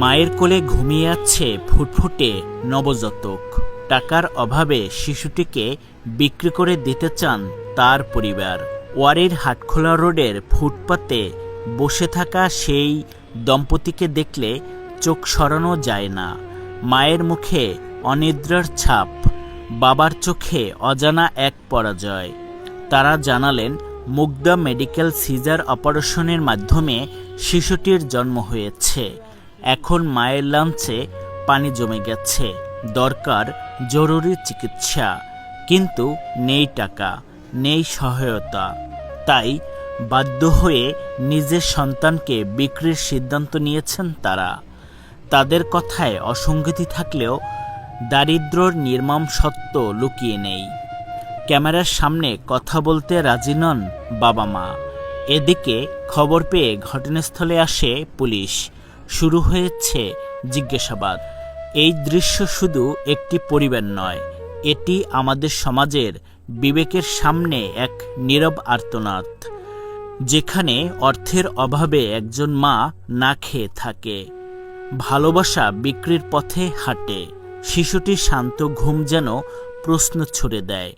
মায়ের কোলে ঘুমিয়ে আছে ফুটফুটে নবজাতক। টাকার অভাবে শিশুটিকে বিক্রি করে দিতে চান তার পরিবার। ওয়ারির হাটখোলা রোডের ফুটপাতে বসে থাকা সেই দম্পতিকে দেখলে চোখ সরানো যায় না। মায়ের মুখে অনিদ্রার ছাপ, বাবার চোখে অজানা এক পরাজয়। তারা জানালেন, মুগদা মেডিকেল সিজার অপারেশনের মাধ্যমে শিশুটির জন্ম হয়েছে। এখন মায়ের লাঞ্চে পানি জমে গেছে। দরকার জরুরি চিকিৎসা। কিন্তু নেই টাকা, নেই সহায়তা। তাই বাধ্য হয়ে নিজের সন্তানকে বিক্রির সিদ্ধান্ত নিয়েছেন তারা। তাদের কথায় অসঙ্গতি থাকলেও দারিদ্র্যর নির্মম সত্য লুকিয়ে নেই। ক্যামেরার সামনে কথা বলতে রাজি নন বাবা মা। এদিকে খবর পেয়ে ঘটনাস্থলে আসে পুলিশ। শুরু হয়েছে জিজ্ঞাসাবাদ। এই দৃশ্য শুধু একটি পরিবার নয়, এটি আমাদের সমাজের বিবেকের সামনে এক নীরব আর্তনাদ, যেখানে অর্থের অভাবে একজন মা না খেয়ে থাকে, ভালোবাসা বিক্রির পথে হাঁটে শিশুটির শান্ত ঘুম যেন প্রশ্ন ছুড়ে দেয়,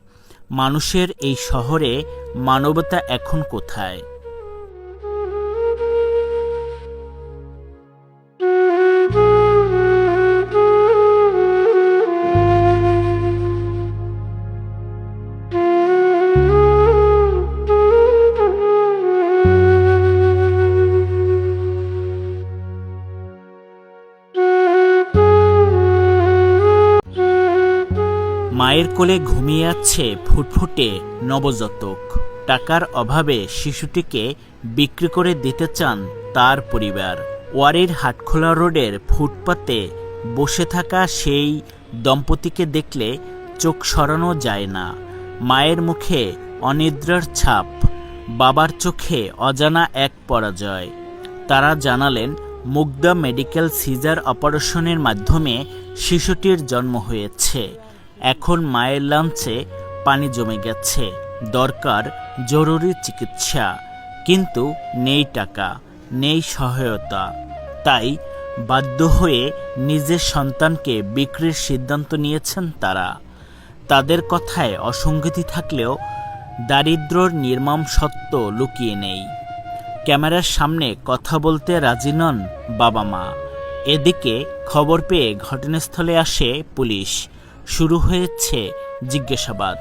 মানুষের এই শহরে মানবতা এখন কোথায়? মায়ের কোলে ঘুমিয়ে আছে ফুটফুটে নবজাতক। টাকার অভাবে শিশুটিকে বিক্রি করে দিতে চান তার পরিবার। ওয়ারির হাটখোলা রোডের ফুটপাতে বসে থাকা সেই দম্পতিকে দেখলে চোখ সরানো যায় না। মায়ের মুখে অনিদ্রার ছাপ, বাবার চোখে অজানা এক পরাজয়। তারা জানালেন, মুগদা মেডিকেল সিজার অপারেশনের মাধ্যমে শিশুটির জন্ম হয়েছে। এখন মায়ের লাঞ্চে পানি জমে গেছে। দরকার জরুরি চিকিৎসা। কিন্তু নেই টাকা, নেই সহায়তা। তাই বাধ্য হয়ে নিজের সন্তানকে বিক্রির সিদ্ধান্ত নিয়েছেন তারা। তাদের কথায় অসঙ্গতি থাকলেও দারিদ্র্যর নির্মম সত্য লুকিয়ে নেই। ক্যামেরার সামনে কথা বলতে রাজি নন বাবা মা। এদিকে খবর পেয়ে ঘটনাস্থলে আসে পুলিশ। শুরু হয়েছে জিজ্ঞাসাবাদ।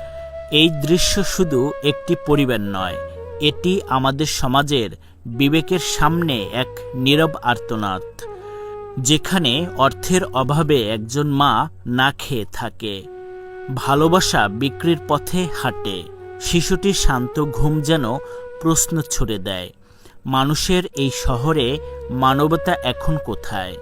এই দৃশ্য শুধু একটি পরিবার নয়, এটি আমাদের সমাজের বিবেকের সামনে এক নীরব আর্তনাদ, যেখানে অর্থের অভাবে একজন মা না খেয়ে থাকে, ভালোবাসা বিক্রির পথে হাঁটে শিশুটির শান্ত ঘুম যেন প্রশ্ন ছুড়ে দেয়, মানুষের এই শহরে মানবতা এখন কোথায়?